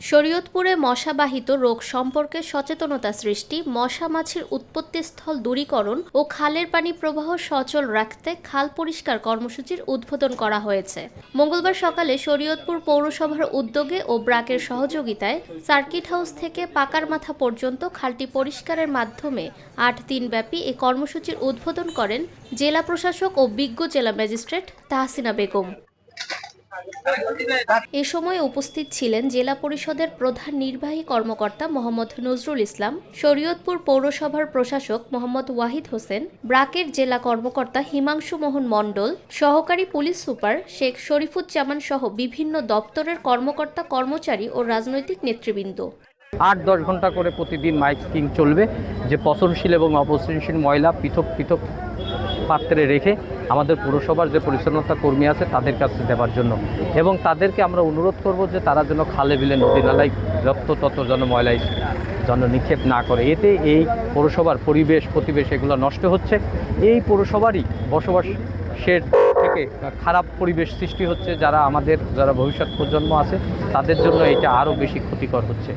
শরীয়তপুরে মশাবাহিত রোগ সম্পর্কে সচেতনতা সৃষ্টি, মশা মাছির উৎপত্তিস্থল দূরীকরণ ও খালের পানি প্রবাহ সচল রাখতে খাল পরিষ্কার কর্মসূচির উদ্বোধন করা হয়েছে। মঙ্গলবার সকালে শরীয়তপুর পৌরসভার উদ্যোগে ও ব্রাকের সহযোগিতায় সার্কিট হাউস থেকে পাকার মাথা পর্যন্ত খালটি পরিষ্কারের মাধ্যমে আট দিনব্যাপী এ কর্মসূচির উদ্বোধন করেন জেলা প্রশাসক ও বিজ্ঞ জেলা ম্যাজিস্ট্রেট তাহসিনা বেগম। এ সময় উপস্থিত ছিলেন জেলা পরিষদের প্রধান নির্বাহী কর্মকর্তা মোহাম্মদ নজরুল ইসলাম, শরীয়তপুর পৌরসভার প্রশাসক মোহাম্মদ ওয়াহিদ হোসেন, ব্রাকের জেলা কর্মকর্তা হিমাংশু মোহন মণ্ডল, সহকারী পুলিশ সুপার শেখ শরীফুজ্জামান সহ বিভিন্ন দপ্তরের কর্মকর্তা কর্মচারী ও রাজনৈতিক নেতৃবৃন্দ। আট দশ ঘণ্টা করে প্রতিদিন মাইক মাইকিং চলবে, যে পচনশীল এবং অপচনশীল ময়লা পৃথক পৃথক পাত্রে রেখে আমাদের পুরসভার যে পরিচ্ছন্নতা কর্মী আছে তাদের কাছে দেওয়ার জন্য। এবং তাদেরকে আমরা অনুরোধ করব যে তারা যেন খালে বিলে নদী নালায় যত তত যেন ময়লায় যেন নিক্ষেপ না করে। এতে এই পৌরসভার পরিবেশ, প্রতিবেশ এগুলো নষ্ট হচ্ছে। এই পৌরসভারই বসবাসের থেকে খারাপ পরিবেশ সৃষ্টি হচ্ছে যারা আমাদের, যারা ভবিষ্যৎ প্রজন্ম আছে, তাদের জন্য এটা আরও বেশি ক্ষতিকর হচ্ছে।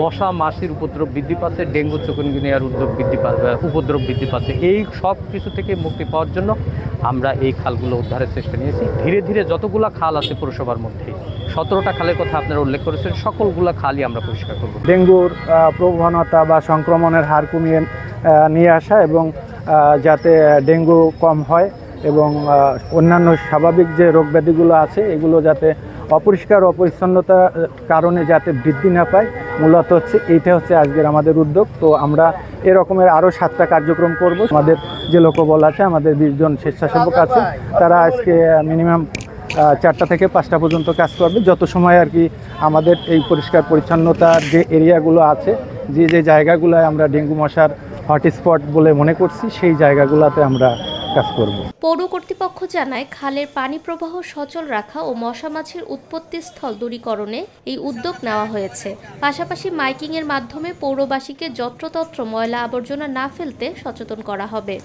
মশা, মাছির উপদ্রব বৃদ্ধি পাচ্ছে, ডেঙ্গু, চিকুনগুনিয়ার উদ্যোগ বৃদ্ধি পা উপদ্রব বৃদ্ধি পাচ্ছে, এই সব কিছু থেকে মুক্তি পাওয়ার জন্য আমরা এই খালগুলো উদ্ধারের চেষ্টা নিয়েছি। ধীরে ধীরে যতগুলো খাল আছে পৌরসভার মধ্যে, সতেরোটা খালের কথা আপনারা উল্লেখ করেছেন, সকলগুলো খালই আমরা পরিষ্কার করব। ডেঙ্গুর প্রবণতা বা সংক্রমণের হার কমিয়ে নিয়ে আসা এবং যাতে ডেঙ্গু কম হয় এবং অন্যান্য স্বাভাবিক যে রোগ ব্যাধিগুলো আছে, এগুলো যাতে অপরিষ্কার অপরিচ্ছন্নতার কারণে যাতে বৃদ্ধি না পায়, মূলত হচ্ছে এইটা হচ্ছে আজকের আমাদের উদ্যোগ। তো আমরা এরকমের আরও সাতটা কার্যক্রম করব। আমাদের যে লোকবল আছে, আমাদের বিশজন স্বেচ্ছাসেবক আছে, তারা আজকে মিনিমাম চারটা থেকে পাঁচটা পর্যন্ত কাজ করবে। যত সময় আর কি আমাদের এই পরিষ্কার পরিচ্ছন্নতার যে এরিয়াগুলো আছে, যে যে জায়গাগুলোয় আমরা ডেঙ্গু মশার হটস্পট বলে মনে করছি, সেই জায়গাগুলোতে আমরা কাজ করব। পৌর কর্তৃপক্ষ জানায়, খালের পানি প্রবাহ সচল রাখা ও মশা মাছির উৎপত্তি স্থল দূরীকরণে এই উদ্যোগ নেওয়া হয়েছে। পাশাপাশি মাইকিংয়ের মাধ্যমে পৌরবাসীকে যত্রতত্র ময়লা আবর্জনা না ফেলতে সচেতন করা হবে।